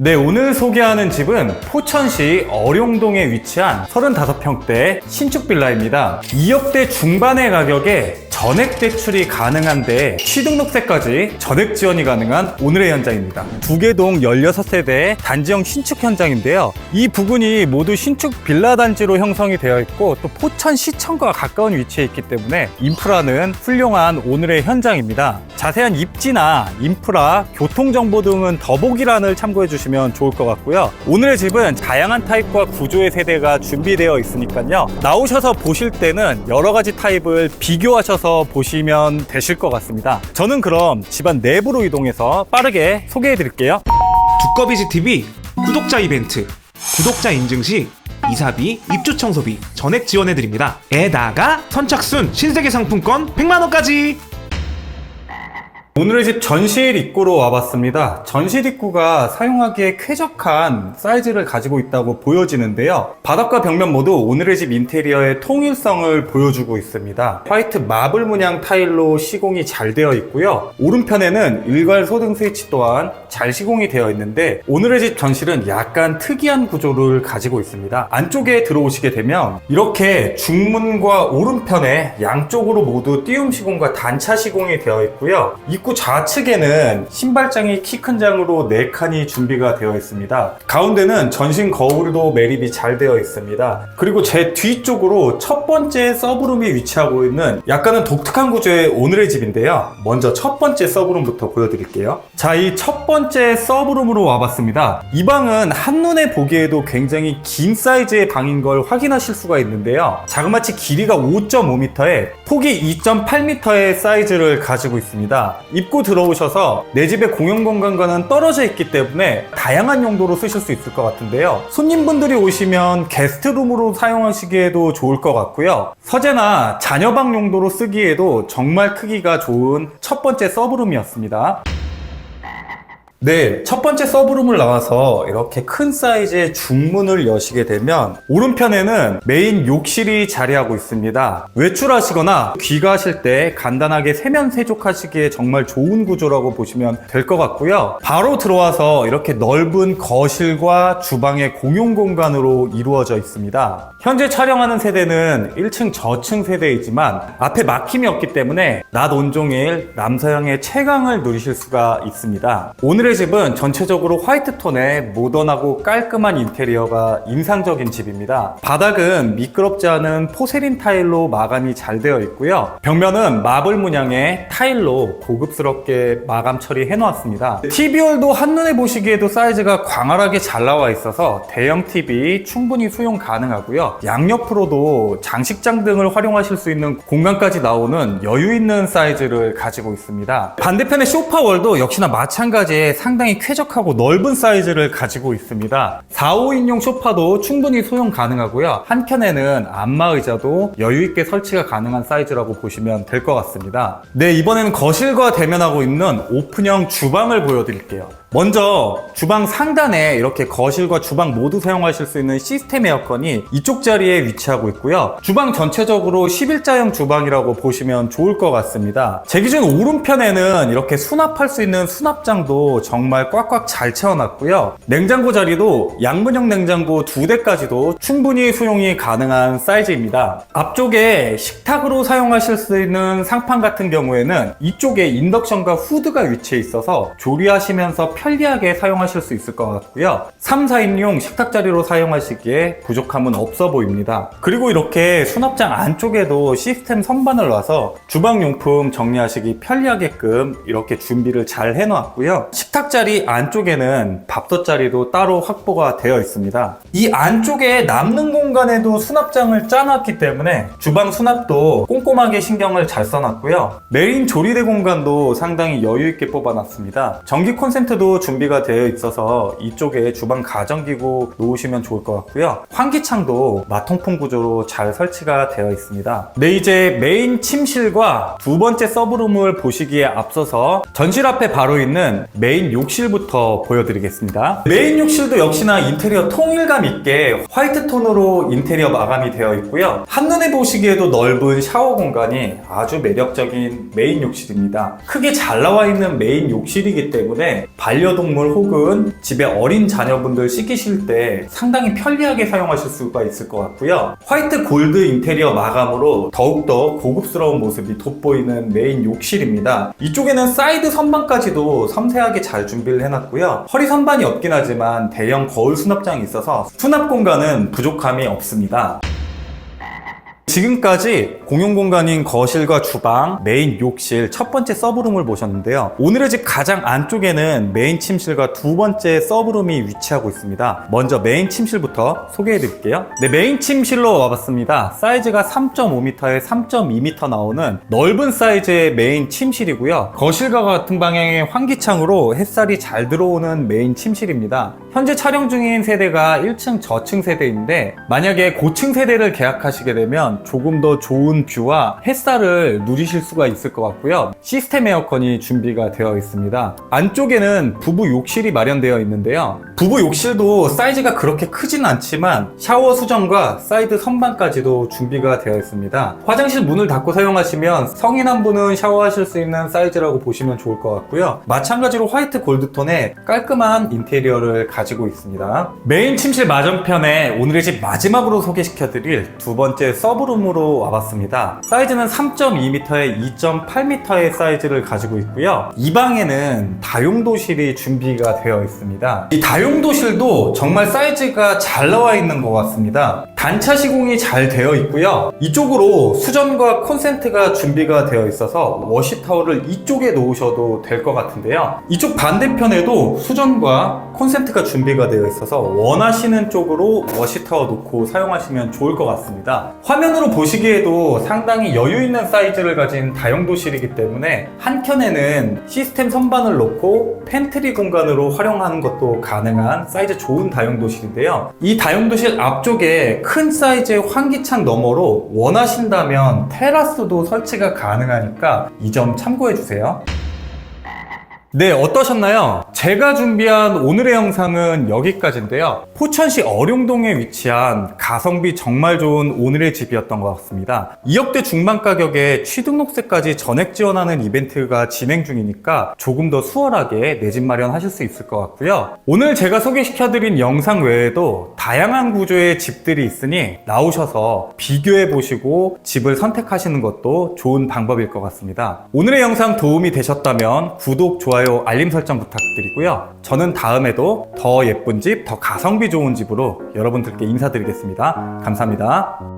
네, 오늘 소개하는 집은 포천시 어룡동에 위치한 35평대 신축 빌라입니다. 2억대 중반의 가격에 전액 대출이 가능한데 취등록세까지 전액 지원이 가능한 오늘의 현장입니다. 두개동 16세대 단지형 신축 현장인데요. 이 부근이 모두 신축 빌라 단지로 형성이 되어 있고 또 포천 시청과 가까운 위치에 있기 때문에 인프라는 훌륭한 오늘의 현장입니다. 자세한 입지나 인프라, 교통 정보 등은 더보기란을 참고해 주시면 좋을 것 같고요. 오늘의 집은 다양한 타입과 구조의 세대가 준비되어 있으니까요. 나오셔서 보실 때는 여러 가지 타입을 비교하셔서 보시면 되실 것 같습니다. 저는 그럼 집안 내부로 이동해서 빠르게 소개해 드릴게요. 두꺼비지 TV 구독자 이벤트 구독자 인증 시 이사비, 입주 청소비 전액 지원해 드립니다. 에다가 선착순 신세계 상품권 100만 원까지. 오늘의 집 전실 입구로 와봤습니다. 전실 입구가 사용하기에 쾌적한 사이즈를 가지고 있다고 보여지는데요. 바닥과 벽면 모두 오늘의 집 인테리어의 통일성을 보여주고 있습니다. 화이트 마블 문양 타일로 시공이 잘 되어 있고요. 오른편에는 일괄 소등 스위치 또한 잘 시공이 되어 있는데 오늘의 집 전실은 약간 특이한 구조를 가지고 있습니다. 안쪽에 들어오시게 되면 이렇게 중문과 오른편에 양쪽으로 모두 띄움 시공과 단차 시공이 되어 있고요. 입구 좌측에는 신발장이 키 큰 장으로 4칸이 준비가 되어 있습니다. 가운데는 전신 거울도 매립이 잘 되어 있습니다. 그리고 제 뒤쪽으로 첫 번째 서브룸이 위치하고 있는 약간은 독특한 구조의 오늘의 집인데요. 먼저 첫 번째 서브룸부터 보여드릴게요. 자, 이 첫 번째 서브룸으로 와봤습니다. 이 방은 한눈에 보기에도 굉장히 긴 사이즈의 방인 걸 확인하실 수가 있는데요. 자그마치 길이가 5.5m에 폭이 2.8m의 사이즈를 가지고 있습니다. 입구 들어오셔서 내 집의 공용 공간과는 떨어져 있기 때문에 다양한 용도로 쓰실 수 있을 것 같은데요. 손님분들이 오시면 게스트룸으로 사용하시기에도 좋을 것 같고요. 서재나 자녀방 용도로 쓰기에도 정말 크기가 좋은 첫 번째 서브룸이었습니다. 네, 첫 번째 서브룸을 나와서 이렇게 큰 사이즈의 중문을 여시게 되면 오른편에는 메인 욕실이 자리하고 있습니다. 외출하시거나 귀가하실 때 간단하게 세면 세족하시기에 정말 좋은 구조라고 보시면 될 것 같고요. 바로 들어와서 이렇게 넓은 거실과 주방의 공용 공간으로 이루어져 있습니다. 현재 촬영하는 세대는 1층 저층 세대이지만 앞에 막힘이 없기 때문에 낮 온종일 남서양의 채광을 누리실 수가 있습니다. 오늘의 집은 전체적으로 화이트 톤의 모던하고 깔끔한 인테리어가 인상적인 집입니다. 바닥은 미끄럽지 않은 포세린 타일로 마감이 잘 되어 있고요. 벽면은 마블 문양의 타일로 고급스럽게 마감 처리해 놓았습니다. TV홀도 한눈에 보시기에도 사이즈가 광활하게 잘 나와 있어서 대형 TV 충분히 수용 가능하고요. 양옆으로도 장식장 등을 활용하실 수 있는 공간까지 나오는 여유 있는 사이즈를 가지고 있습니다. 반대편의 소파월도 역시나 마찬가지에 상당히 쾌적하고 넓은 사이즈를 가지고 있습니다. 4, 5인용 소파도 충분히 소용 가능하고요. 한켠에는 안마의자도 여유 있게 설치가 가능한 사이즈라고 보시면 될 것 같습니다. 네, 이번에는 거실과 대면하고 있는 오픈형 주방을 보여드릴게요. 먼저 주방 상단에 이렇게 거실과 주방 모두 사용하실 수 있는 시스템 에어컨이 이쪽 자리에 위치하고 있고요. 주방 전체적으로 11자형 주방이라고 보시면 좋을 것 같습니다. 제 기준 오른편에는 이렇게 수납할 수 있는 수납장도 정말 꽉꽉 잘 채워놨고요. 냉장고 자리도 양문형 냉장고 두 대까지도 충분히 수용이 가능한 사이즈입니다. 앞쪽에 식탁으로 사용하실 수 있는 상판 같은 경우에는 이쪽에 인덕션과 후드가 위치해 있어서 조리하시면서 편리하게 사용하실 수 있을 것 같고요. 3, 4인용 식탁 자리로 사용하시기에 부족함은 없어 보입니다. 그리고 이렇게 수납장 안쪽에도 시스템 선반을 놔서 주방용품 정리하시기 편리하게끔 이렇게 준비를 잘 해놓았고요. 식탁 자리 안쪽에는 밥솥 자리도 따로 확보가 되어 있습니다. 이 안쪽에 남는 공간에도 수납장을 짜놨기 때문에 주방 수납도 꼼꼼하게 신경을 잘 써놨고요. 메인 조리대 공간도 상당히 여유 있게 뽑아놨습니다. 전기 콘센트도 준비가 되어 있어서 이쪽에 주방 가전기구 놓으시면 좋을 것 같고요. 환기창도 마통풍 구조로 잘 설치가 되어 있습니다. 네, 이제 메인 침실과 두 번째 서브룸을 보시기에 앞서서 전실 앞에 바로 있는 메인 욕실부터 보여드리겠습니다. 메인 욕실도 역시나 인테리어 통일감 있게 화이트 톤으로 인테리어 마감이 되어 있고요. 한눈에 보시기에도 넓은 샤워 공간이 아주 매력적인 메인 욕실입니다. 크게 잘 나와 있는 메인 욕실이기 때문에 발 반려동물 혹은 집에 어린 자녀분들 씻기실 때 상당히 편리하게 사용하실 수가 있을 것 같고요. 화이트 골드 인테리어 마감으로 더욱더 고급스러운 모습이 돋보이는 메인 욕실입니다. 이쪽에는 사이드 선반까지도 섬세하게 잘 준비를 해놨고요. 허리 선반이 없긴 하지만 대형 거울 수납장이 있어서 수납 공간은 부족함이 없습니다. 지금까지 공용 공간인 거실과 주방, 메인 욕실, 첫 번째 서브룸을 보셨는데요. 오늘의 집 가장 안쪽에는 메인 침실과 두 번째 서브룸이 위치하고 있습니다. 먼저 메인 침실부터 소개해 드릴게요. 네, 메인 침실로 와봤습니다. 사이즈가 3.5m에 3.2m 나오는 넓은 사이즈의 메인 침실이고요. 거실과 같은 방향의 환기창으로 햇살이 잘 들어오는 메인 침실입니다. 현재 촬영 중인 세대가 1층 저층 세대인데 만약에 고층 세대를 계약하시게 되면 조금 더 좋은 뷰와 햇살을 누리실 수가 있을 것 같고요. 시스템 에어컨이 준비가 되어 있습니다. 안쪽에는 부부 욕실이 마련되어 있는데요. 부부 욕실도 사이즈가 그렇게 크진 않지만 샤워 수전과 사이드 선반까지도 준비가 되어 있습니다. 화장실 문을 닫고 사용하시면 성인 한 분은 샤워하실 수 있는 사이즈라고 보시면 좋을 것 같고요. 마찬가지로 화이트 골드톤의 깔끔한 인테리어를 가지고 있습니다. 메인 침실 맞은편에 오늘의 집 마지막으로 소개시켜드릴 두 번째 서브 룸으로 와봤습니다. 사이즈는 3.2m에 2.8m의 사이즈를 가지고 있고요. 이 방에는 다용도실이 준비가 되어 있습니다. 이 다용도실도 정말 사이즈가 잘 나와 있는 것 같습니다. 단차 시공이 잘 되어 있고요. 이쪽으로 수전과 콘센트가 준비가 되어 있어서 워시 타월을 이쪽에 놓으셔도 될 것 같은데요. 이쪽 반대편에도 수전과 콘센트가 준비가 되어 있어서 원하시는 쪽으로 워시 타워 놓고 사용하시면 좋을 것 같습니다. 화면으로 보시기에도 상당히 여유 있는 사이즈를 가진 다용도실이기 때문에 한켠에는 시스템 선반을 놓고 팬트리 공간으로 활용하는 것도 가능한 사이즈 좋은 다용도실인데요. 이 다용도실 앞쪽에 큰 사이즈의 환기창 너머로 원하신다면 테라스도 설치가 가능하니까 이 점 참고해 주세요. 네, 어떠셨나요? 제가 준비한 오늘의 영상은 여기까지인데요. 포천시 어룡동에 위치한 가성비 정말 좋은 오늘의 집이었던 것 같습니다. 2억대 중반 가격에 취등록세까지 전액 지원하는 이벤트가 진행 중이니까 조금 더 수월하게 내 집 마련하실 수 있을 것 같고요. 오늘 제가 소개시켜드린 영상 외에도 다양한 구조의 집들이 있으니 나오셔서 비교해 보시고 집을 선택하시는 것도 좋은 방법일 것 같습니다. 오늘의 영상 도움이 되셨다면 구독, 좋아요, 알림 설정 부탁드리고요. 저는 다음에도 더 예쁜 집, 더 가성비 좋은 집으로 여러분들께 인사드리겠습니다. 감사합니다.